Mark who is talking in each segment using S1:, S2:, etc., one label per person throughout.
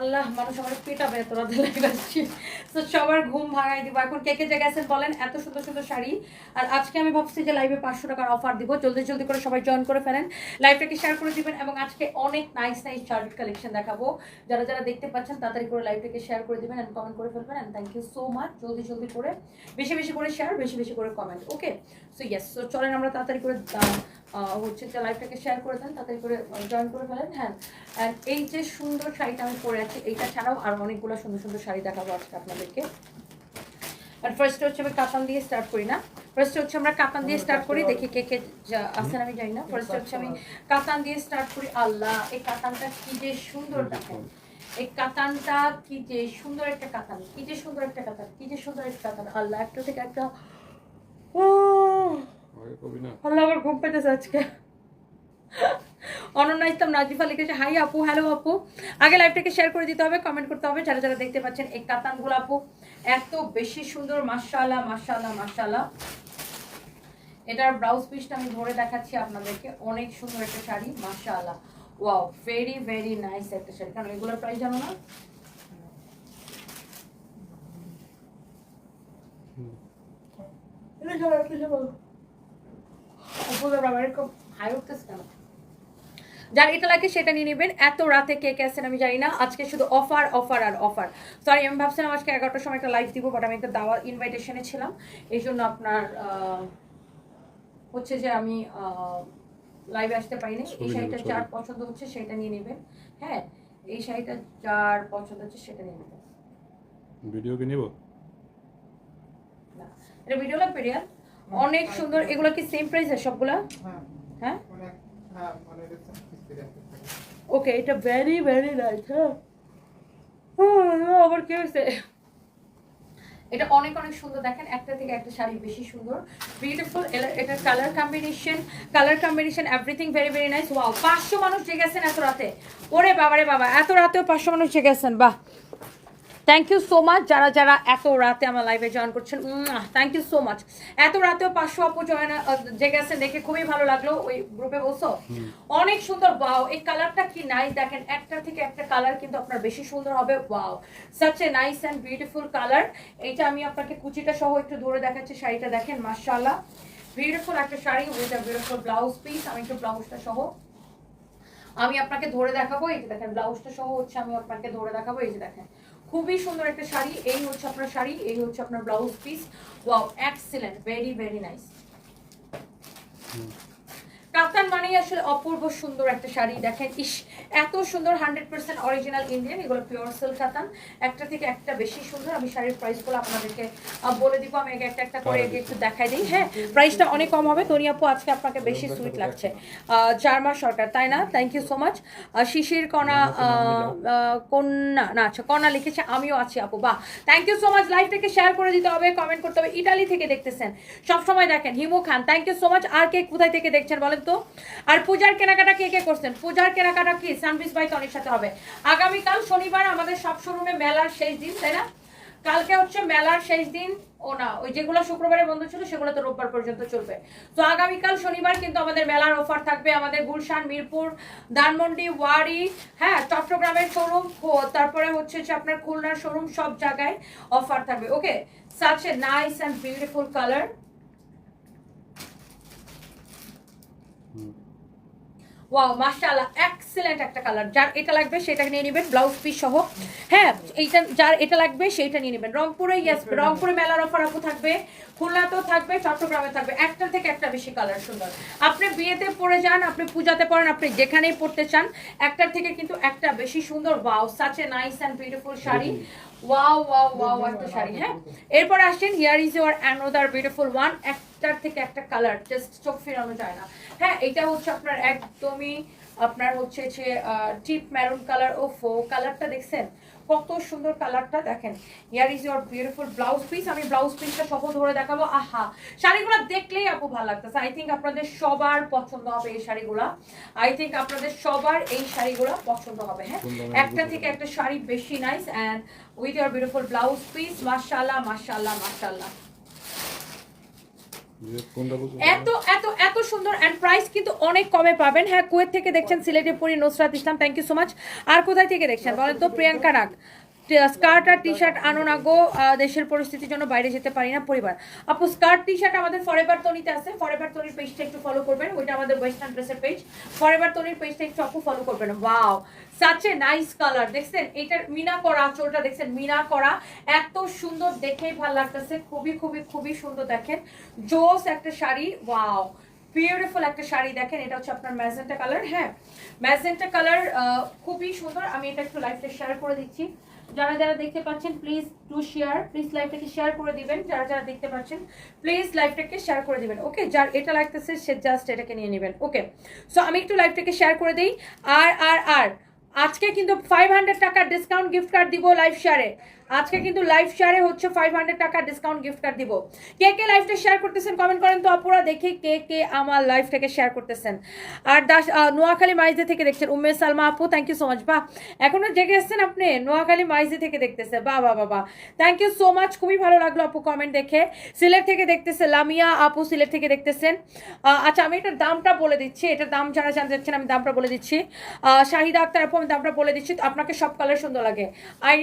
S1: আল্লাহ, মানুষ আমার পেটাবে এত রাতে আসছি তো সবার ঘুম ভাঙাই দিব। এখন কে কে জায়গায় বলেন? এত সুন্দর সুন্দর শাড়ি। আর আজকে আমি ভাবছি যে লাইভে পাঁচশো টাকার অফার দিব। জলদি জলদি করে সবাই জয়েন করে ফেলেন। লাইভটাকে শেয়ার করে দিবেন এবং আজকে অনেক নাইস নাইস শার্ট কালেকশন দেখাবো। যারা যারা দেখতে পাচ্ছেন, তাড়াতাড়ি করে লাইভটাকে শেয়ার করে দিবেন অ্যান্ড কমেন্ট করে ফেলবেন and thank you so much জলদি জলদি করে, বেশি বেশি করে শেয়ার বেশি বেশি করে comment okay so yes so চলেন আমরা তাড়াতাড়ি করে হচ্ছে যে লাইভটাকে শেয়ার করে দেন তাতে করে জয়েন করে ফেলেন হ্যাঁ। অ্যান্ড এই যে সুন্দর শাড়িটা আমি পরে আছি এইটা ছাড়াও আর অনেকগুলো সুন্দর সুন্দর শাড়ি দেখাবো আজকে আপনাদেরকে। আর ফার্স্ট হচ্ছে আমি কাতান দিয়ে স্টার্ট করি না। ফার্স্ট হচ্ছে আমরা কাতান দিয়ে স্টার্ট করি দেখি কে কে আছেন আমি জানি না। ফার্স্ট হচ্ছে আমি কাতান দিয়ে স্টার্ট করি আল্লাহ এই কাতানটা কি যে সুন্দর দেখেন। এই কাতানটা কি যে সুন্দর একটা কাতান কি যে সুন্দর একটা কাতান কি যে সুন্দর একটা কাতান আল্লাহ একটা থেকে একটা আল্লাহ আমার ঘুম পেতেছে আজকে। অনন্যা ইসলাম নাজিফা লিখেছে হাই আপু হ্যালো আপু। আগে লাইভটাকে শেয়ার করে দিতে হবে কমেন্ট করতে হবে। যারা যারা দেখতে পাচ্ছেন এই কাতানগুলো আপু এত বেশি সুন্দর মাশাআল্লাহ মাশাআল্লাহ মাশাআল্লাহ। এটার ব্লাউজ পিসটা আমি ধরে দেখাচ্ছি আপনাদেরকে। অনেক সুন্দর একটা শাড়ি মাশাআল্লাহ। ওয়াও ভেরি ভেরি নাইস একটা শাড়ি। কারণ এগুলোর প্রাইস জানো না? এটা এরকম হাই উঠতেছে যার এটা লাগে সেটা নিয়ে নেবেন। এত রাতে কে কে আছেন আমি জানি না। আজকে শুধু অফার অফার আর অফার সরি আমি ভাবছিলাম আজকে এগারোটার সময় একটা লাইভ দিব বাট আমি একটা দাওয়া ইনভাইটেশনে ছিলাম। এই জন্য আপনার হচ্ছে যে আমি লাইভে আসতে পারিনি। এই শাড়িটা যার পছন্দ হচ্ছে সেটা নিয়ে নেবেন। হ্যাঁ এই শাড়িটা যার পছন্দ হচ্ছে সেটা নিয়ে নেবেন।
S2: ভিডিও কি নিব?
S1: না এটা ভিডিও লাগবে রিয়াল? অনেক সুন্দর। এগুলো কি সেম প্রাইসের সবগুলা?
S3: হ্যাঁ।
S1: হ্যাঁ?
S3: হ্যাঁ
S1: ওকে এটা ভেরি ভেরি নাইস হ্যাঁ। আবার কি হয়েছে? এটা অনেক অনেক সুন্দর। দেখেন একটা থেকে একটা শাড়ি বেশি সুন্দর। বিউটিফুল এটা colour combination colour combination everything very very nice wow পাঁচশো মানুষ জেগেছেন এত রাতে। ওরে বাবা রে বাবা এত রাতেও পাঁচশো মানুষ জেগেছেন বাহ। থ্যাংক ইউ সো মাচ যারা যারা এত রাতে আমার লাইভে জয়েন করছেন থ্যাংক ইউ সো মাচ এত রাতেও পাঁচশো আপু জয়েন জেগে আছেন দেখে খুবই ভালো লাগল ওই গ্রুপে বসো। অনেক সুন্দর ওয়াও এই কালারটা কি নাইস দেখেন একটা থেকে একটা কালার কিন্তু আপনার বেশি সুন্দর হবে wow such a nice and beautiful colour এইটা আমি আপনাকে কুচিটা সহ একটু ধরে দেখাচ্ছি শাড়িটা দেখেন মাশাআল্লাহ। বিউটিফুল একটা sari with a beautiful blouse piece আমি একটু ব্লাউজটা সহ। আমি আপনাকে ধরে দেখাবো এই যে দেখেন ব্লাউজটা সহ হচ্ছে আমি আপনাকে ধরে দেখাবো এই যে দেখেন। খুবই সুন্দর একটা শাড়ি। এই হচ্ছে আপনার শাড়ি, এই হচ্ছে আপনার blouse piece wow excellent very very nice কাতান মানেই আসলে অপূর্ব সুন্দর একটা শাড়ি। দেখেন ইস এত সুন্দর হান্ড্রেড পার্সেন্ট অরিজিনাল ইন্ডিয়ান এগুলো পিওর সিল্ক কাতান একটা থেকে একটা বেশি সুন্দর। আমি শাড়ির প্রাইসগুলো আপনাদেরকে বলে দিব। আমি একটা একটা করে একটু দেখাই দিই। হ্যাঁ প্রাইসটা অনেক কম হবে। তনি আপু আজকে আপনাকে বেশি সুইট লাগছে। চারমা সরকার তাই না? Thank you so much Shishir Kona Konna না আচ্ছা কণা লিখেছে আমিও আছি আপু বাহ। থ্যাংক ইউ সো মাচ লাইভটাকে শেয়ার করে দিতে হবে কমেন্ট করতে হবে। ইটালি থেকে দেখতেছেন। সবসময় দেখেন Himu Khan thank you so much আর কে কোথায় থেকে দেখছেন বলেন তো? আর পূজার কেনাকাটা কে কে করছেন? পূজার কেনাকাটা কি? সানভিস বাই টনির সাথে হবে। আগামীকাল শনিবার আমাদের সব শোরুমে মেলার শেষ দিন, তাই না? কালকে হচ্ছে মেলার শেষ দিন। ও না, ওই যেগুলো শুক্রবারে বন্ধ ছিল, সেগুলো তো রোববার পর্যন্ত চলবে। তো আগামীকাল শনিবার কিন্তু আমাদের মেলার অফার থাকবে। আমাদের গুলশান, মিরপুর, ধানমন্ডি, ওয়ারি হ্যাঁ চট্টগ্রামের শোরুম তারপরে হচ্ছে যে আপনার খুলনার শোরুম, সব জায়গায় অফার থাকবে। Okay? Such nice and beautiful colour. Wow মাশাআল্লাহ এক্সেলেন্ট একটা কালার যার এটা লাগবে সেটা নিয়ে নেবেন ব্লাউজ পিস সহ। হ্যাঁ এইটা যার এটা লাগবে সেইটা নিয়ে নেবেন। রংপুরে ইয়েস রংপুরে মেলার অফার আপু থাকবে খুলনাতেও থাকবে চট্টগ্রামে থাকবে। একটা থেকে একটা বেশি কালার সুন্দর। আপনি বিয়েতে পরে যান আপনি পূজাতে পড়েন আপনি যেখানেই পড়তে চান একটার থেকে কিন্তু একটা বেশি সুন্দর। Wow such a nice and beautiful sari. Wow wow wow একটা শাড়ি হ্যাঁ? এরপর আসছেন here is your another beautiful one একটার থেকে একটা কালার জাস্ট চোখ ফেরানো যায় না। হ্যাঁ এটা হচ্ছে আপনার একদমই, আপনার হচ্ছে যে টিপ ম্যারুন কালার ও ফো কালারটা দেখছেন? কত সুন্দর কালারটা দেখেন। Here is your beautiful blouse piece আমি ব্লাউজ পিসটা সহ ধরে দেখাবো। আহা! শাড়িগুলো দেখলেই আপু ভালো লাগতেছে। আই থিঙ্ক আপনাদের সবার পছন্দ হবে এই শাড়িগুলা। আই থিঙ্ক আপনাদের সবার এই শাড়িগুলা পছন্দ হবে হ্যাঁ? একটা থেকে একটা শাড়ি বেশি nice and with your beautiful blouse piece
S2: যে কোনটা বলছো
S1: এত এত এত সুন্দর অ্যান্ড প্রাইস কিন্তু অনেক কমে পাবেন। হ্যাঁ কুয়েত থেকে দেখছেন সিলেটের পরি Nusrat Islam thank you so much আর কোথায় থেকে দেখছেন? বলেন তো, প্রিয়াঙ্কা নাগ স্কার্ট আর টি শার্ট আনো না গো দেশের পরিস্থিতির জন্য বাইরে যেতে পারি না, পরিবার। আপু স্কার্ট টি শার্ট আমাদের ফরেভার তনিতে আছে। ফরেভার তনির পেজটা একটু ফলো করবেন। ওইটা আমাদের ওয়েস্টার্ন ড্রেসের পেজ ফরেভার তনির পেজটা একটু আপু ফলো করবেন। ওয়াও সাচ নাইস কালার দেখছেন? এটার মিনা করা আঁচলটা দেখছেন? মিনা করা। এত সুন্দর দেখেই ভালো লাগতেছে। খুবই খুবই খুবই সুন্দর দেখেন। জোস একটা শাড়ি। ওয়াও বিউটিফুল একটা শাড়ি দেখেন। এটা হচ্ছে আপনার ম্যাজেন্টা কালার হ্যাঁ ম্যাজেন্টা কালার খুবই সুন্দর। আমি এটা একটু লাইভটা শেয়ার করে দিচ্ছি। যারা যারা দেখতে পাচ্ছেন প্লিজ টু শেয়ার প্লিজ লাইভটাকে শেয়ার করে দিবেন। যারা যারা দেখতে পাচ্ছেন প্লিজ লাইভটাকে শেয়ার করে দিবেন ওকে যার এটা লাগতেছে, সে জাস্ট এটাকে নিয়ে নেবেন ওকে সো আমি একটু লাইভটাকে শেয়ার করে দিই। আর আর আর, আজকে কিন্তু ফাইভ হান্ড্রেড টাকার ডিসকাউন্ট গিফট কার্ড দিব লাইভ শেয়ারে আজকে কিন্তু লাইভ শেয়ারে হচ্ছে ফাইভ হান্ড্রেড টাকার ডিসকাউন্ট গিফট কার্ড দিব। কে কে লাইভটা শেয়ার করতেছেন কমেন্ট করেন তো আপুরা দেখি কে কে আমার লাইভটাকে শেয়ার করতেছেন। আর দাস নোয়াখালী মাইজে থেকে দেখছেন, উম্মে সালমা আপু থ্যাংক ইউ সো মাচ বাহ, এখনও জেগে এসছেন আপনি? নোয়াখালী মাইজে থেকে দেখতেছে। বাহ বাহ বাহ থ্যাংক ইউ সো মাচ খুবই ভালো লাগল আপু কমেন্ট দেখে। সিলেট থেকে দেখতেছে, লামিয়া আপু সিলেট থেকে দেখতেছেন। আচ্ছা আমি এটার দামটা বলে দিচ্ছি। এটার দাম যারা জানতে চাচ্ছেন, আমি দামটা বলে দিচ্ছি। শাহিদা আক্তার আপু, আমি দামটা বলে দিচ্ছি। আপনাকে সব কালার সুন্দর লাগে। আই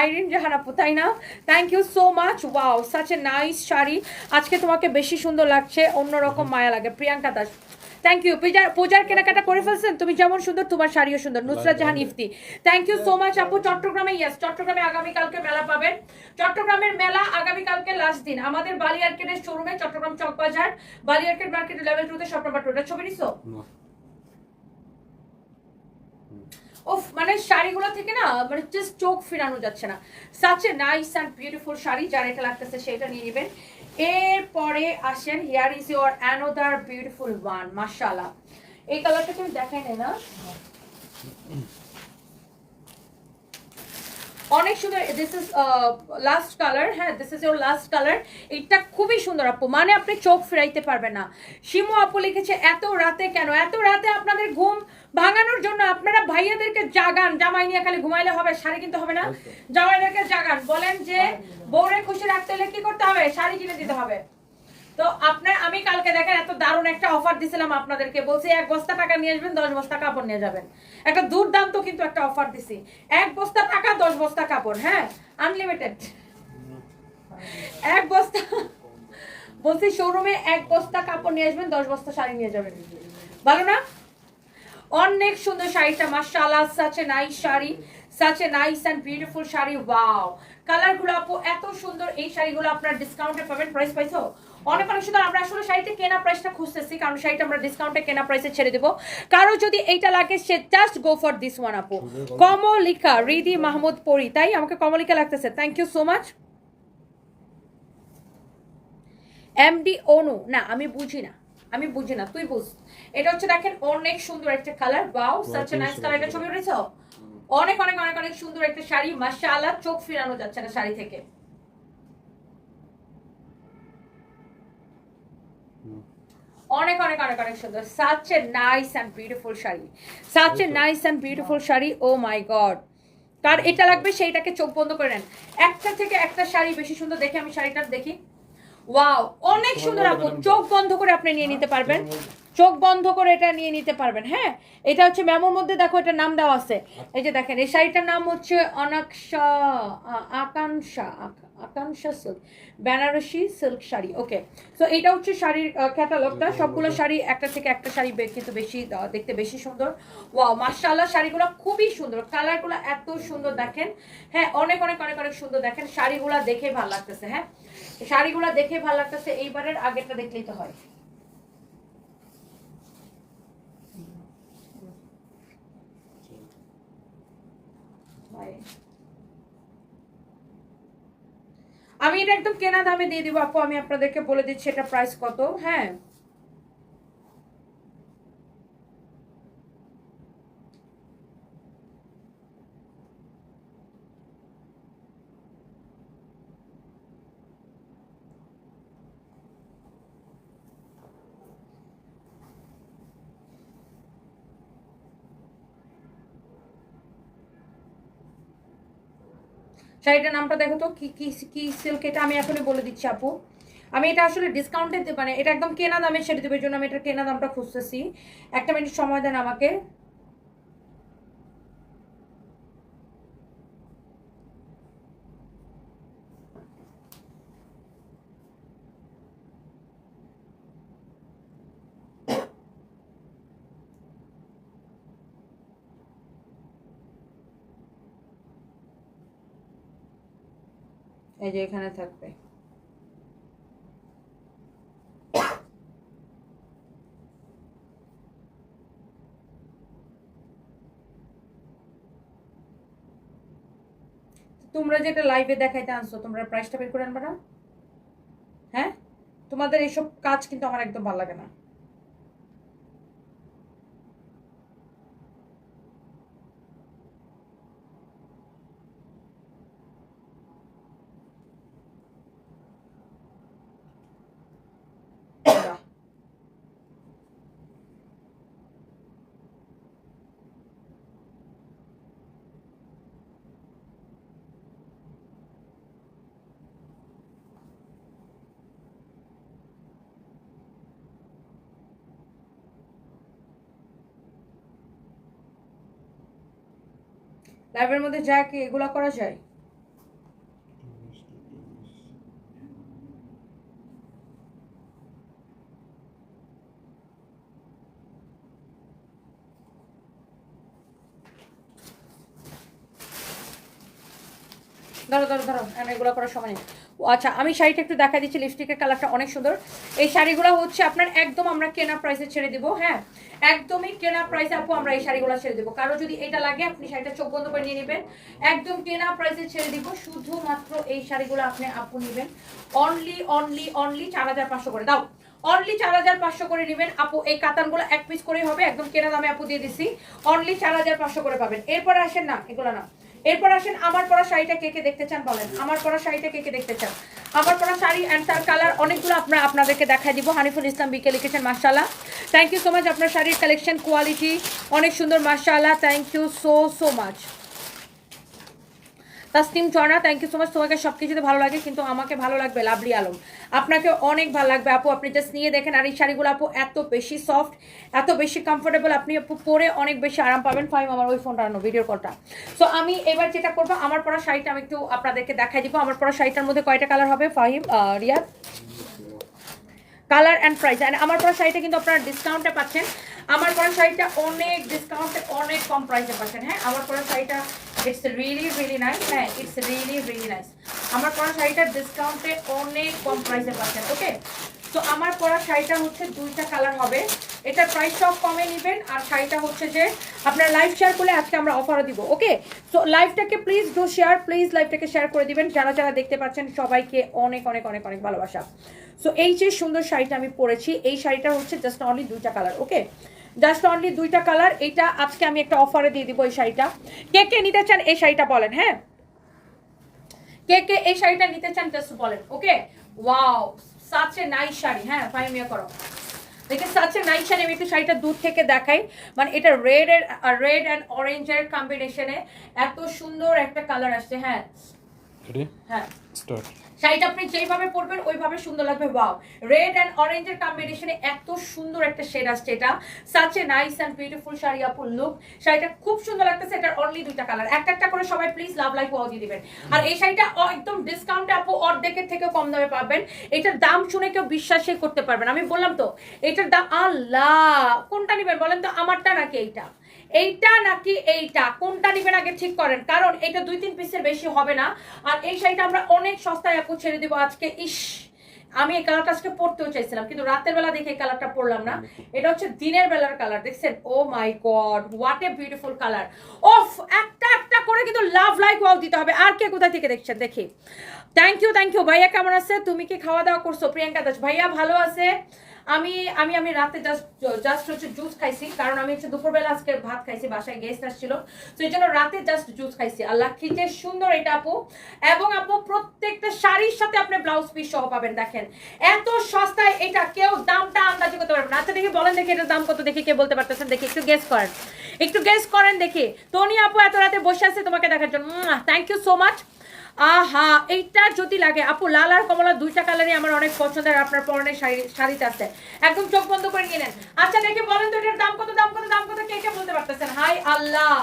S1: আইরিন আপু তাই না? Thank you so much wow such a nice sari. আজকে তোমাকে বেশি সুন্দর লাগছে অন্যরকম মায়া লাগে। প্রিয়াঙ্কা দাস থ্যাংক ইউ পূজার পূজার কেনাকাটা করে ফেলছেন? তুমি যেমন সুন্দর তোমার শাড়িও সুন্দর। Nusrat Jahan Ifti. Thank you so much আপু। চট্টগ্রামে ইয়েস চট্টগ্রামে আগামীকালকে মেলা পাবেন। চট্টগ্রামের মেলা আগামীকালকে লাস্ট দিন। আমাদের বালি আর্কেটের শোরুমে Chittagong Chawk Bazar Bali arcade market level টুতে শপ নাম্বার টুটা ছবি নিছো
S2: না
S1: ওফ মানে শাড়িগুলো থেকে না মানে জাস্ট চোখ ফেরানো যাচ্ছে না। Such a nice and beautiful sari, যার এটা লাগতেছে সেটা নিয়ে নেবেন। এরপরে আসেন here is your another beautiful one মাসালা এই কালারটা তুমি দেখাই না? অনেক সুন্দর দিস ইজ লাস্ট কালার হ্যাঁ this is your last colour এটা খুবই সুন্দর আপু মানে আপনি চোখ ফেরাইতে পারবেন না। শিমু আপু লিখেছে এত রাতে কেন? এত রাতে আপনাদের ঘুম ভাঙানোর জন্য আপনারা ভাইয়াদেরকে জাগান। জামাই নিয়ে খালি ঘুমাইলে হবে শাড়ি কিনতে হবে না। জামাইদেরকে জাগান। বলেন যে বউরে খুশি রাখতে হলে কি করতে হবে? শাড়ি কিনে দিতে হবে। তো আপনার, আমি কালকে দেখেন এত দারুণ একটা অফার দিছিলাম আপনাদেরকে। বলছি এক বস্তা টাকা নিয়ে আসবেন, দশ বস্তা কাপড় নিয়ে যাবেন। একটা দুর্দান্ত কিন্তু একটা অফার দিছি। এক বস্তা টাকা, দশ বস্তা কাপড় হ্যাঁ? আনলিমিটেড এক বস্তা, বলছি শোরুমে এক বস্তা কাপড় নিয়ে আসবেন, দশ বস্তা শাড়ি নিয়ে যাবেন। ভালো না? অনেক সুন্দর শাড়িটা, মাশাআল্লাহ such nice sari such a nice and beautiful sari wow কালারগুলো আপু, এত সুন্দর, এই শাড়িগুলো আপনার ডিসকাউন্টে পাবেন প্রাইস পাইছো? অনেক অনেক সুন্দর আমরা আসলে শাড়িতে কেনা প্রাইসটা খুঁজতেছি কারণ শাড়িটা আমরা ডিসকাউন্টে কেনা প্রাইসে ছেড়ে দেবো। কারও যদি এইটা লাগে সে just go for this one আপু। কমলিকা রিদি মাহমুদ পরি তাই আমাকে কমলিকা লাগতেছে। Thank you so much MD Anu না আমি বুঝি না। আমি বুঝি না তুই বুঝ। এটা হচ্ছে দেখেন অনেক সুন্দর একটা কালার বাউ সাচ এ নাইস কালার এটা ছবি উঠেছো অনেক অনেক অনেক অনেক সুন্দর একটা শাড়ি। মাশাআল্লাহ চোখ ফিরানো যাচ্ছে না শাড়ি থেকে। অনেক অনেক অনেক অনেক সুন্দর। Such a nice and beautiful sari. Such a nice and beautiful sari oh my god কার এটা লাগবে সেইটাকে চোখ বন্ধ করে নেন। একটা থেকে একটা শাড়ি বেশি সুন্দর দেখে আমি শাড়িটা দেখি। ওয়াও অনেক সুন্দর আপু। চোখ বন্ধ করে আপনি নিয়ে নিতে পারবেন। চোখ বন্ধ করে এটা নিয়ে নিতে পারবেন হ্যাঁ? এটা হচ্ছে মেমোর মধ্যে দেখো এটা নাম দেওয়া আছে। এই যে দেখেন এই শাড়িটার নাম হচ্ছে অনাক্ষা Akanksha Akanksha silk Banarasi silk sari okay so এটা হচ্ছে শাড়ির ক্যাটালগটা সবগুলো শাড়ি একটা থেকে একটা শাড়ি কিন্তু বেশি দেখতে বেশি সুন্দর। ওয়াও মার্শাল্লাহ শাড়িগুলো খুবই সুন্দর। কালারগুলো এত সুন্দর দেখেন। হ্যাঁ অনেক অনেক অনেক অনেক সুন্দর দেখেন। শাড়িগুলো দেখে ভালো লাগতেছে হ্যাঁ? শাড়িগুলো দেখে ভালো লাগতেছে এইবারের আগেরটা দেখলেই তো হয়। Bye. আমি এটা একদম কেনা দামে দিয়ে দিব। আপু, আমি আপনাদেরকে বলে দিচ্ছি এটা প্রাইস কত? হ্যাঁ। শাড়িটার নামটা দেখো তো, কি কি কি সিল্ক এটা আমি এখনই বলে দিচ্ছি আপু। আমি এটা আসলে ডিসকাউন্টে মানে এটা একদম কেনা দামে ছেড়ে দেবে জন্য আমি এটা কেনা দামটা খুঁজতেছি। একটা মিনিট সময় দেন আমাকে। এই যে এখানে থাকবে। তোমরা যেটা লাইভে দেখাইতে আনছো, তোমরা প্রাইসটা বের করে আনবা না? হ্যাঁ? তোমাদের এইসব কাজ কিন্তু আমার একদম ভালো লাগে না। লাইভের মধ্যে যা কি এগুলো করা যায়? ধরো ধরো ধরো এগুলো করার সময় নেই। আচ্ছা আমি শাড়িটা একটু দেখা দিচ্ছি লিপস্টিকের কালারটা অনেক সুন্দর। এই শাড়িগুলো হচ্ছে আপনার একদম আমরা কেনা প্রাইসে ছেড়ে দিব হ্যাঁ? একদমই কেনা প্রাইসে আপু আমরা এই শাড়িগুলো ছেড়ে দেবো। কারও যদি এটা লাগে, আপনি শাড়িটা চোখ বন্ধ করে নিয়ে নেবেন। একদম কেনা প্রাইসে ছেড়ে দিব, শুধুমাত্র এই শাড়িগুলো আপনি আপু নেবেন। অনলি অনলি অনলি চার হাজার পাঁচশো করে। দাও অনলি চার হাজার পাঁচশো করে নেবেন। আপু, এই কাতানগুলো এক পিস করেই হবে, একদম কেনা দামে আপু দিয়ে দিছি। অনলি চার হাজার পাঁচশো করে পাবেন। এরপরে আসেন না, এগুলো না। এরপর আসেন, আমার পরা শাড়িটা কে কে দেখতে চান বলেন? আমার পরা শাড়িটা কে কে দেখতে চান? আমার পরা শাড়ি অ্যান্ড তার কালার অনেকগুলো আপনার আপনাদেরকে দেখাই দিব। হানিফুল ইসলাম বিকে লিখেছেন মার্শাল্লাহ থ্যাংক ইউ সো মাচ আপনার শাড়ির কালেকশন কোয়ালিটি অনেক সুন্দর মার্শাল্লাহ thank you so so much Tasnim Jharna thank you so much তোমাকে সব কিছুতে ভালো লাগে, কিন্তু আমাকে ভালো লাগবে লাভলি আলম। আপনাকে অনেক ভালো লাগবে, আপু। আপনি জাস্ট নিয়ে দেখেন, আর এই শাড়িগুলো আপু এত বেশি সফট এত বেশি কমফোর্টেবল আপনি আপু পরে অনেক বেশি আরাম পাবেন। ফাইম আমার ওই ফোনটা আনো ভিডিও কলটা সো আমি এবার যেটা করব, আমার পরা শাড়িটা আমি একটু আপনাদেরকে দেখাই দিব। আমার পরা শাড়িটার মধ্যে কয়টা কালার হবে? Fahim Riyad colour and price and আমার পরা শাড়িটা কিন্তু আপনারা ডিসকাউন্টে পাচ্ছেন। আমার পরা শাড়িটা অনেক ডিসকাউন্টে অনেক কম প্রাইসে পাচ্ছেন হ্যাঁ? আমার পরা শাড়িটা ইটস রিয়েলি রিয়েলি নাইস হ্যাঁ ইটস রিয়েলি রিয়েলি নাইস আমার পরা শাড়িটা ডিসকাউন্টে অনেক কম প্রাইসে পাচ্ছেন ওকে তো আমার পরা শাড়িটা হচ্ছে দুইটা কালার হবে। এটার প্রাইসটাও কমে নেবেন আর শাড়িটা হচ্ছে যে আপনার লাইভ শেয়ার করলে আজকে আমরা অফারও দিব ওকে সো লাইভটাকে প্লিজ ডু শেয়ার প্লিজ লাইভটাকে শেয়ার করে দিবেন। যারা যারা দেখতে পাচ্ছেন সবাইকে অনেক অনেক অনেক অনেক ভালোবাসা। সো এই যে সুন্দর শাড়িটা আমি পরেছি, এই শাড়িটা হচ্ছে জাস্ট অনলি দুইটা কালার ওকে জাস্ট অনলি দুইটা কালার এইটা আজকে আমি একটা অফারে দিয়ে দিব এই শাড়িটা। কে কে নিতে চান এই শাড়িটা বলেন হ্যাঁ? কে কে এই শাড়িটা নিতে চান জাস্ট বলেন okay wow such nice sari হ্যাঁ ফাইমিয়া করো। দেখে সাচ নাইস শাড়ি, আমি একটু শাড়িটা দূর থেকে দেখাই। মানে এটা রেড এর রেড অ্যান্ড অরেঞ্জের কম্বিনেশনে এত সুন্দর একটা কালার আসছে হ্যাঁ।
S2: রেডি
S1: হ্যাঁ।
S2: স্টার্ট
S1: শাড়িটা আপনি যেইভাবে পরবেন ওইভাবে সুন্দর লাগবে। ওয়াও রেড অ্যান্ড অরেঞ্জের কম্বিনেশনে এত সুন্দর একটা শেড আসছে এটা। Such a nice and beautiful sari আপুর লুক শাড়িটা খুব সুন্দর লাগতেছে এটার অনলি দুইটা কালার একটা একটা করে সবাই প্লিজ লাভ লাইক ওয়াও দিয়ে দিবেন। আর এই শাড়িটা একদম ডিসকাউন্টে আপু অর্ধেকের থেকে কম দামে পাবেন। এটার দাম শুনে কেউ বিশ্বাসই করতে পারবেন আমি বললাম তো এটার দাম আল্লাহ! কোনটা নেবেন বলেন তো? আমারটা নাকি এইটা? এইটা নাকি এইটা? কোনটা নেবেন আগে ঠিক করেন, কারণ এটা দুই তিন পিসের বেশি হবে না। আর এই শাড়িটা আমরা অনেক সস্তায় আপু ছেড়ে দেবো আজকে। ইস, আমি এই কালারটা আজকে পরতেও চাইছিলাম, কিন্তু রাতের বেলা দেখে এই কালারটা পরলাম না। এটা হচ্ছে দিনের বেলার কালার, দেখছেন? ও my god what a beautiful colour ওফ, একটা একটা করে কিন্তু লাভ লাইক ওয়াও দিতে হবে। আর কে কোথা থেকে দেখছেন? দেখি। থ্যাংক ইউ থ্যাংক ইউ ভাইয়া কেমন আছে? তুমি কি খাওয়া দাওয়া করছ? প্রিয়াঙ্কা দাস, ভাইয়া ভালো আছে? আমি আমি আমি রাতে জাস্ট জাস্ট হচ্ছে জুস খাইছি, কারণ আমি হচ্ছে দুপুরবেলা আজকে ভাত খাইছি, বাসায় গেস্ট আসছিল। তো এই জন্য রাতে জাস্ট জুস খাইছি। আর লাক্ষি যে সুন্দর এটা আপু। এবং আপু প্রত্যেকটা শাড়ির সাথে আপনি ব্লাউজ পিস সহ পাবেন, দেখেন। এত সস্তায় এটা কেউ দামটা আন্দাজ করতে পারবে না। আচ্ছা দেখি বলেন দেখি এটার দাম কত, দেখি কে বলতে পারতেছেন। দেখি, একটু গেস করেন। একটু গেস করেন দেখি। টনি আপু এত রাতে বসে আছে তোমাকে দেখার জন্য। থ্যাংক ইউ সো মাচ আহা, এইটা যদি লাগে, আপু, লাল আর কমলা দুইটা কালারই আমার অনেক পছন্দের, আপনার পরনের শাড়ি শাড়িতে আছে। একদম চোখ বন্ধ করে নিয়ে নেন। আচ্ছা দেখে বলেন তো এটার দাম কত দাম কত দাম কত, কে কে বলতে পারতেছেন? হাই আল্লাহ,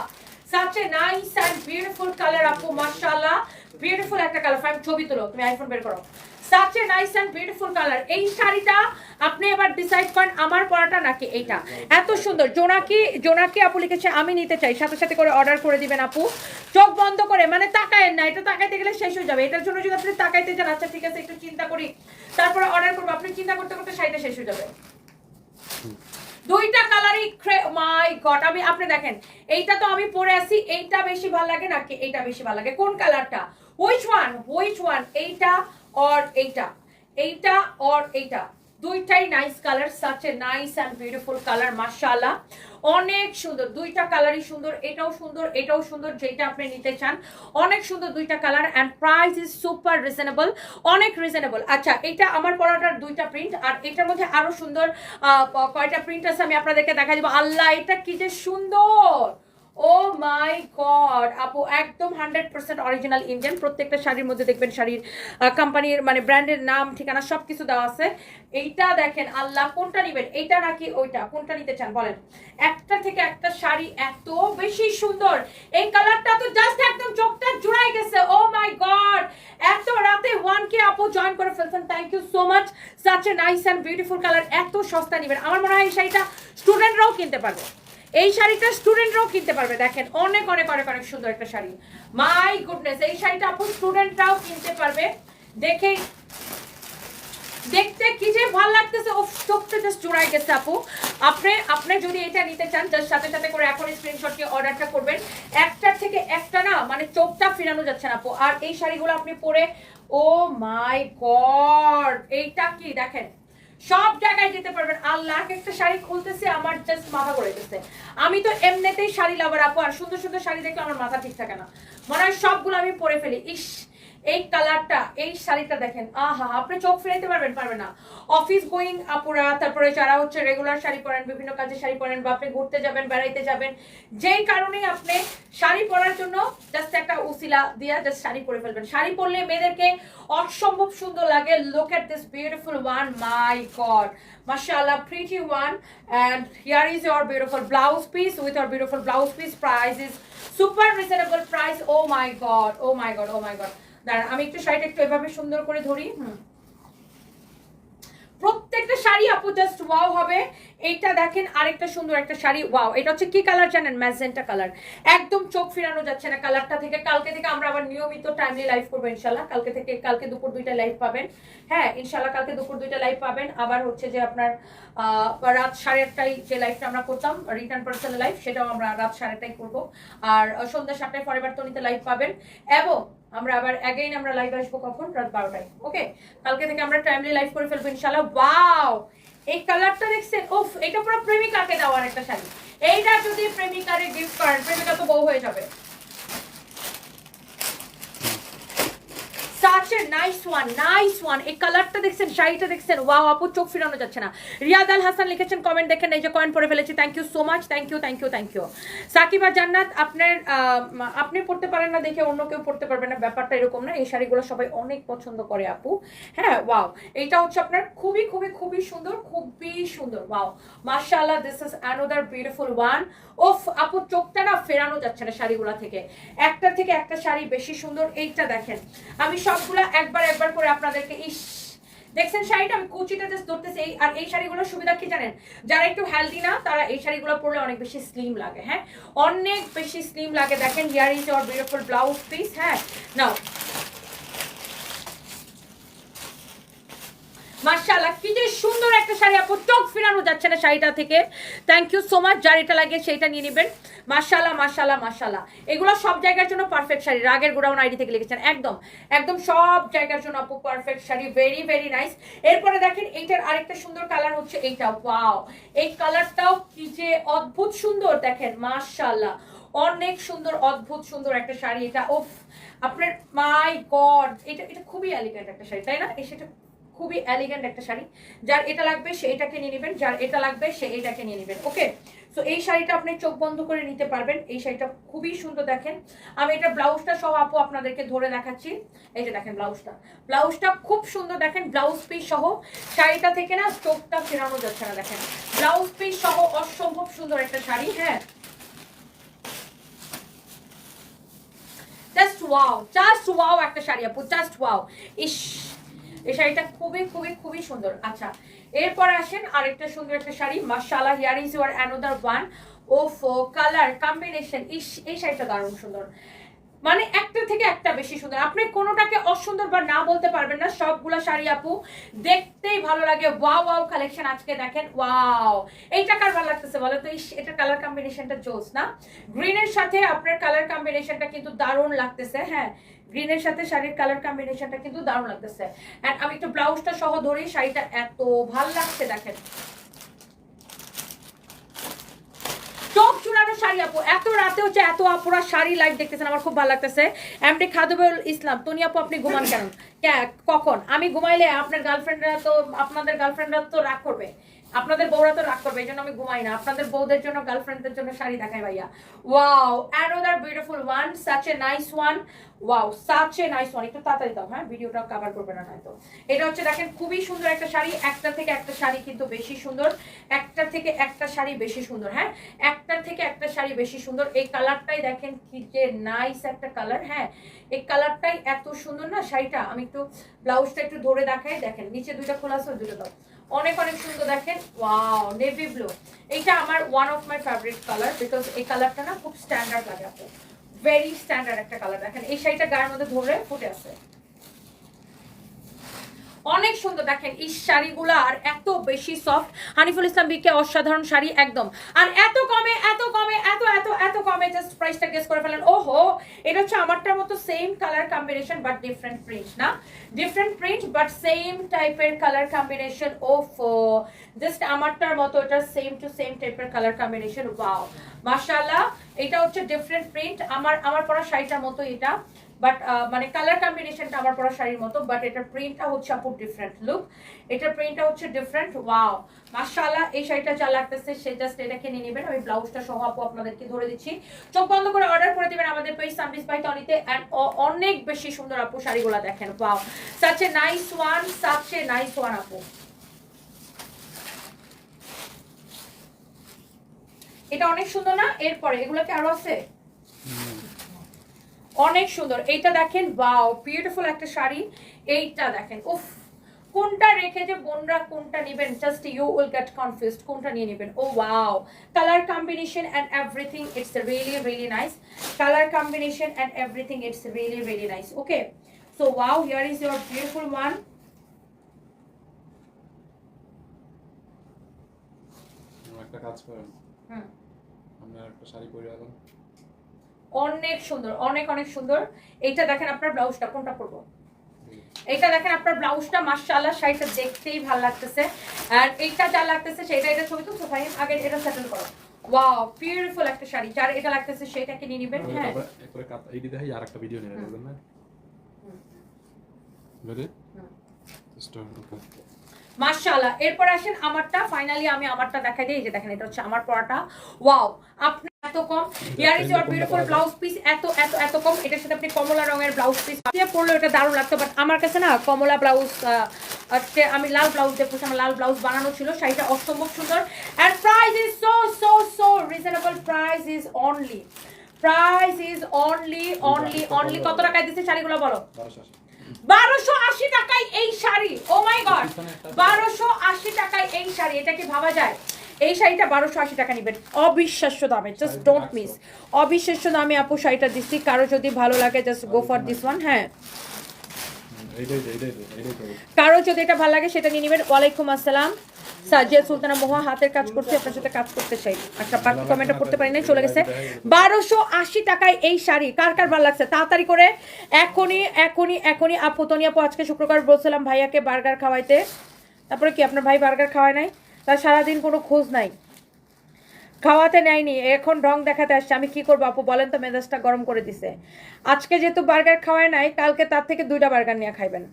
S1: such a nice and beautiful আপু, মাশাআল্লাহ। বিউটিফুল একটা কালার ফাইভ ছবি তুলো, তুমি আইফোন বের করো। Such a nice and beautiful colour এই শাড়িটা আপনি এবার ডিসাইড করেন আমার পরাটা নাকি এইটা। এত সুন্দর। জোনাকি জোনাকি আপু লিখেছে, আমি নিতে চাই। সাথে সাথে করে অর্ডার করে দিবেন আপু। চোখ বন্ধ করে মানে তাকায়েন না। এটা তাকাইতে গেলে শেষ হয়ে যাবে। এটার জন্য যদি আপনি তাকাইতে চান আচ্ছা ঠিক আছে, একটু চিন্তা করি। তারপরে অর্ডার করব। আপনি চিন্তা করতে করতে শাড়িটা শেষ হয়ে যাবে। দুইটা কালারই মাই গড আমি, আপনি দেখেন, এইটা তো আমি পরে আছি, এইটা বেশি ভালো লাগে নাকি এইটা বেশি ভালো লাগে? কোন কালারটা হুইচ ওয়ান হুইচ ওয়ান এইটা অর এইটা এইটা অর এইটা দুইটাই nice colour such a nice and beautiful colour মাশাআল্লাহ অনেক সুন্দর, দুইটা কালারই সুন্দর, এটাও সুন্দর এটাও সুন্দর যেটা আপনি নিতে চান। অনেক সুন্দর দুইটা colour and price is super reasonable অনেক রিজনেবল আচ্ছা এটা আমার পরাটার দুইটা প্রিন্ট আর এটার মধ্যে আরও সুন্দর কয়টা প্রিন্ট আছে আমি আপনাদেরকে দেখা দিব। আল্লাহ, এটা কি যে সুন্দর! ও মাই গড, আপু একদম হান্ড্রেড পার্সেন্ট অরিজিনাল ইন্ডিয়ান প্রত্যেকটা শাড়ির মধ্যে দেখবেন শাড়ির কোম্পানির মানে ব্র্যান্ডের নাম, ঠিকানা সব কিছু দেওয়া আছে। এইটা দেখেন, আল্লাহ কোনটা নিবেন? এইটা নাকি ওইটা? কোনটা নিতে চান? বলেন। একটা থেকে একটা শাড়ি এত বেশি সুন্দর। এই কালারটা তো জাস্ট একদম চোখটা জুড়াই গেছে। Oh my god! এত রাতে ওয়ান কে আপু জয়েন করে ফেলছেন। Thank you so much such a nice and beautiful colour এত সস্তা নিবেন। আমার মনে হয় এই শাড়িটা স্টুডেন্টরাও কিনতে পারবে। এই শাড়িটা স্টুডেন্টরাও কিনতে পারবে, দেখেন, অনেক অনেক অনেক অনেক সুন্দর একটা শাড়ি। মাই গুডনেস এই শাড়িটা আপু স্টুডেন্টরাও কিনতে পারবে। দেখেই, দেখতে কি যে ভালো লাগতেছে ও চোখটা জাস্ট জোড়াই গেছে আপু। আপনি আপনি যদি এটা নিতে চান জাস্ট সাথে সাথে করে এখন স্ক্রিনশট অর্ডারটা করবেন। একটার থেকে একটা না মানে চোখটা ফিরানো যাচ্ছে না আপু। আর এই শাড়িগুলো আপনি পরে ও মাই গড এইটা কি, দেখেন সব জায়গায় যেতে পারবেন। আল্লাহ এক একটা শাড়ি খুলতেছে, আমার জাস্ট মাথা করে গেছে। আমি তো এমনিতেই শাড়ি লাভার আপু, আর সুন্দর সুন্দর শাড়ি দেখলে আমার মাথা ঠিক থাকে না। মনে হয় সবগুলো আমি পরে ফেলি। ইস এই কালারটা, এই শাড়িটা দেখেন। আহা, আপনি চোখ ফিরাইতে পারবেন পারবেন না। অফিস গোয়িং আপুরা, তারপরে যারা হচ্ছে রেগুলার শাড়ি পরেন, বিভিন্ন কাজে শাড়ি পরেন বা আপনি ঘুরতে যাবেন, বেড়াইতে যাবেন, যেই কারণেই আপনি শাড়ি পরার জন্য জাস্ট একটা উসিলা দিয়া জাস্ট শাড়ি পরে ফেলবেন। শাড়ি পরলে মেয়েদেরকে অসম্ভব সুন্দর লাগে। Look at this beautiful one my god mashallah pretty one and here is your beautiful blouse piece with your beautiful blouse piece price is super reasonable price oh my god oh my god oh my god! দাঁড়ান আমি একটু শাড়িটা একটু এভাবে সুন্দর করে ধরি। প্রত্যেকটা শাড়ি আপু জাস্ট ওয়াও হবে। এইটা দেখেন আরেকটা সুন্দর একটা শাড়ি ওয়াও এটা হচ্ছে কি কালার জানেন? ম্যাজেন্টা কালার একদম চোখ ফিরানো যাচ্ছে না কালারটা থেকে। কালকে থেকে আমরা আবার নিয়মিত টাইমলি লাইভ করব ইনশাল্লাহ। কালকে থেকে কালকে দুপুর দুইটা লাইভ পাবেন। হ্যাঁ ইনশাল্লাহ কালকে দুপুর দুইটা লাইভ পাবেন। আবার হচ্ছে যে আপনার আহ, রাত সাড়ে আটটায় যে লাইভটা আমরা করতাম রিটার্ন পার্সেল লাইভ সেটাও আমরা রাত সাড়ে আটটায় করব। আর সন্ধ্যা সাতটায় ফরেবার তনিতে লাইভ পাবেন। এবং আমরা আবার অ্যাগেইন আমরা লাইভ আসব কখন? রাত বারোটায়। ওকে কালকে থেকে আমরা টাইমলি লাইভ করে ফেলব ইনশাল্লাহ ওয়াও এই কালারটা দেখছেন? ওফ এটা পুরো প্রেমিকাকে দেওয়ার একটা শাড়ি। এইটা যদি প্রেমিকারে গিফট করেন, প্রেমিকা তো বউ হয়ে যাবে। হ্যাঁ ওয়াও এইটা হচ্ছে আপনার খুবই খুবই খুবই সুন্দর খুবই সুন্দর ওয়াও দিস বিউটিফুল ওয়ান আপু, চোখটা না ফেরানো যাচ্ছে না শাড়িগুলো থেকে। একটা থেকে একটা শাড়ি বেশি সুন্দর, এইটা দেখেন। আমি সবগুলা একবার একবার করে আপনাদেরকে, ইস। দেখছেন শাড়িটা? আমি কুচিটা জাস্ট ধরতেছি আর এই শাড়িগুলোর সুবিধা কি জানেন? যারা একটু হেলদি না, তারা এই শাড়িগুলো পরলে অনেক বেশি স্লিম লাগে হ্যাঁ? অনেক বেশি স্লিম লাগে। দেখেন here is your beautiful blouse piece হ্যাঁ? নাও মার্শাল্লাহ কি যে সুন্দর একটা শাড়ি আপু, চোখ ফিরানো যাচ্ছে না শাড়িটা থেকে। থ্যাংক ইউ সো মাচ যার এটা লাগে সেইটা নিয়ে নেবেন। মার্শাল্লাহ মার্শাল্লাহ মার্শাল্লাহ এগুলো সব জায়গার জন্য পারফেক্ট শাড়ি, রাগের গোডাউন আইডি থেকে লিখেছেন, একদম একদম সব জায়গার জন্য আপু perfect sari very very nice এরপরে দেখেন, এইটার আরেকটা সুন্দর কালার হচ্ছে এইটা ওয়াও এই কালারটাও কি যে অদ্ভুত সুন্দর, দেখেন মার্শাল্লাহ অনেক সুন্দর, অদ্ভুত সুন্দর একটা শাড়ি এটা ওফ আপনার মাই গড এটা এটা খুবই এলিগেন্ট একটা শাড়ি, তাই না? সেটা খুবই এলিগেন্ট একটা শাড়ি। যার এটা লাগবে, সে এটাকে নিয়ে নেবেন। যার এটা লাগবে, সে এটাকে নিয়ে নেবেন ওকে সো এই শাড়িটা আপনি চোখ বন্ধ করে নিতে পারবেন। এই শাড়িটা খুবই সুন্দর দেখেন। আমি এটা ব্লাউজটা সহ আপু আপনাদেরকে ধরে দেখাচ্ছি। এই যে দেখেন ব্লাউজটা। ব্লাউজটা খুব সুন্দর দেখেন, ব্লাউজ পিস সহ। শাড়িটা থেকে না চোখটা ফেরানো যাচ্ছে না, দেখেন। ব্লাউজ পিস সহ অসম্ভব সুন্দর একটা শাড়ি হ্যাঁ? জাস্ট ওয়াও জাস্ট ওয়াও একটা শাড়ি আপু জাস্ট ওয়াও ইস এই শাড়িটা খুবই খুবই খুবই সুন্দর। আচ্ছা এরপর আসেন আরেকটা সুন্দর একটা শাড়ি, মাশাআল্লাহ here is your another one of colour combination এই শাড়িটা দারুণ সুন্দর। মানে একটা থেকে একটা বেশি সুন্দর। আপনি কোনোটাকে অসুন্দর বা না বলতে পারবেন না, সবগুলো শাড়ি আপু, দেখতেই ভালো লাগে। ওয়াও ওয়াও কালেকশন আজকে দেখেন, ওয়াও। এইটা কার ভালো লাগতেছে বলো তো? এটার কালার কম্বিনেশনটা জোস না? গ্রিনের সাথে আপনার কালার কম্বিনেশনটা কিন্তু দারুণ লাগতেছে হ্যাঁ। গ্রিনের সাথে শাড়ির কালার কম্বিনেশনটা কিন্তু দারুণ লাগতেছে। এন্ড আমি একটু ব্লাউজটা সহ ধরেই শাড়িটা এত ভালো লাগছে, দেখেন। চোখ চুড়ানো শাড়ি আপু, এত রাতে হচ্ছে এত আপুরা শাড়ি লাইভ দেখতেছেন, আমার খুব ভালো লাগতেছে। এমডি খাদুবুল ইসলাম, তনি আপু, আপনি ঘুমান কেন? কখন? আমি ঘুমাইলে আপনার গার্লফ্রেন্ডরা তো, আপনাদের গার্লফ্রেন্ডরা তো রাগ করবে। আপনাদের বউরা তো রাগ করবে, এই জন্য আমি ঘুমাই না। আপনাদের বউদের জন্য গার্লফ্রেন্ডদের জন্য শাড়ি দেখাই ভাইয়া। Wow another beautiful one such a nice one wow such a nice one একটু তাড়াতাড়ি দাও হ্যাঁ? ভিডিওটা কভার করবে না হয়তো এটা হচ্ছে, দেখেন, খুবই সুন্দর একটা শাড়ি। একটা থেকে একটা শাড়ি কিন্তু বেশি সুন্দর। একটা থেকে একটা শাড়ি বেশি সুন্দর হ্যাঁ? একটা থেকে একটা শাড়ি বেশি সুন্দর। এই কালারটাই দেখেন, কি যে নাইস একটা কালার হ্যাঁ? এই কালারটাই এত সুন্দর না, শাড়িটা। আমি একটু ব্লাউজটা একটু ধরে দেখাই। দেখেন, নিচে দুইটা খোলা আছে দুটো দাও। অনেক অনেক সুন্দর দেখেন। ওয়াও নেভি ব্লু এইটা আমার one of my favourite colour because এই কালারটা না খুব স্ট্যান্ডার্ড লাগে। আপু ভেরি স্ট্যান্ডার্ড একটা কালার দেখেন। এই শাড়িটা গায়ের মধ্যে ধরে ফুটে আছে। অনেক সুন্দর। দেখেন, এই শাড়িগুলো আর এত বেশি সফট হানিফুল ইসলাম বিকে অসাধারণ শাড়ি, একদম। আর এত কমে এত কমে, এত এত এত কমে জাস্ট প্রাইসটা গেস করে ফেলেন। ওহো, এটা হচ্ছে আমারটার মতো same colour combination but different print না? ডিফারেন্ট প্রিন্ট বাট সেম টাইপের কালার কম্বিনেশন ওফ। জাস্ট আমারটার মতো, এটা সেম টু সেম টাইপের কালার কম্বিনেশন ওয়াও মাশাআল্লাহ, এটা হচ্ছে ডিফারেন্ট প্রিন্ট আমার আমার পরা শাড়িটার মতো এটা। বাট মানে কালার কম্বিনেশনটা আমার পরা শাড়ির মতো বাট এটার প্রিন্টটা হচ্ছে আপু ডিফারেন্ট লুক এটার প্রিন্টটা হচ্ছে ডিফারেন্ট ওয়াও মাশাআল্লাহ, এই শাড়িটা যা লাগতেছে, সে জাস্ট এটা কিনে নেবেন। আমি ব্লাউজটা সহ আপু আপনাদেরকে ধরে দিচ্ছি। চোখ বন্ধ করে অর্ডার করে দিবেন আমাদের পেজ সামরিস বাই টনিতে এন্ড অনেক বেশি সুন্দর আপু শাড়িগুলো দেখেন wow such nice one such nice one আপু। এটা অনেক সুন্দর না? এরপরে, এগুলো কি আরও আছে? অনেক সুন্দর। এইটা দেখেন ওয়াও বিউটিফুল একটা শাড়ি। এইটা দেখেন উফ কোনটা রেখে যে বোনরা কোনটা নেবেন? Just you will get confused কোনটা নিয়ে নেবেন? ও wow colour combination and everything it's really really nice colour combination and everything it's really really nice okay so wow here is your beautiful one
S2: একটা কাজ করেন।
S1: হুম।
S2: আপনার একটা শাড়ি পরে এখন
S1: অনেক সুন্দর অনেক অনেক সুন্দর। এইটা দেখেন আপনার ব্লাউজটা কোনটা পরবো? এইটা দেখেন আপনার ব্লাউজটা মাশাআল্লাহ শাড়িটা দেখতেই ভালো লাগতেছে। আর এইটা যা লাগতেছে সেটা এটা ছবি তুলছো ভাই? আগে এটা সেটেল করো। ওয়াও বিউটিফুল একটা শাড়ি। যার এটা লাগতেছে সেটাকে নিয়ে নেবেন হ্যাঁ।
S2: এইটি দেখাই আর একটা ভিডিও নিয়ে। নেবেন না?
S1: মাশাআল্লাহ এরপর আসেন আমারটা। ফাইনালি আমি আমারটা দেখাই দিই। এই যে দেখেন এটা হচ্ছে আমার পরাটা। ওয়াও আপনি এত কম? ইজ ব্লাউজ দিয়ে পরলে এটা দারুণ লাগতো বাট আমার লাল ব্লাউজ বানানো ছিল, শাড়িটা অসম্ভব সুন্দর। অনলি অনলি অনলি কত টাকায় দিচ্ছে শাড়িগুলো বলো?
S2: বারোশো আশি
S1: টাকায় এই শাড়ি ও মাই গড বারোশো আশি টাকায় এই শাড়ি, এটা কি ভাবা যায়? এই শাড়িটা বারোশো আশি টাকা নেবেন। অবিশ্বাস্য দামে জাস্ট ডোন্ট মিস অবিশ্বাস্য দামে আপু শাড়িটা দিচ্ছি কারও যদি ভালো লাগে just go for this one হ্যাঁ। কারও যদি এটা ভালো লাগে সেটা নিয়ে নেবেন। ওয়ালাইকুম আসসালাম। সাজিয়া সুলতানা মহা হাতের কাজ করছে আপনার সাথে কাজ করতে চাই। আচ্ছা বাকি কমেন্টটা পড়তে পারি না চলে গেছে। বারোশো আশি টাকায় এই শাড়ি কার কার ভালো লাগছে? তাড়াতাড়ি করে এখনই এখনই এখনই। আপু তনি আপু আজকে শুক্রবার বলছিলাম ভাইয়াকে বার্গার খাওয়াইতে। তারপরে কি আপনার ভাই বার্গার খাওয়ায় নাই? তার সারাদিন কোনো খোঁজ নাই। খাওয়াতে নেয়নি এখন রং দেখাতে আসছে। আমি কি করব আপু বলেন তো মেজাজটা গরম করে দিছে। আজকে যেহেতু বার্গার খাওয়ায় নাই কালকে তার থেকে দুইটা বার্গার নিয়ে খাইবেন।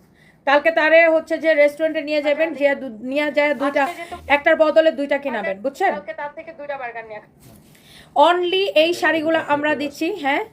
S1: কালকে তারে হচ্ছে যে রেস্টুরেন্টে নিয়ে যাবেন যে দু- নিয়ে যায় দুইটা একটার বদলে দুইটা কিনাবেন বুঝছেন? কালকে তার থেকে দুইটা বার্গার নিয়ে অনলি এই শাড়িগুলো আমরা দিচ্ছি হ্যাঁ?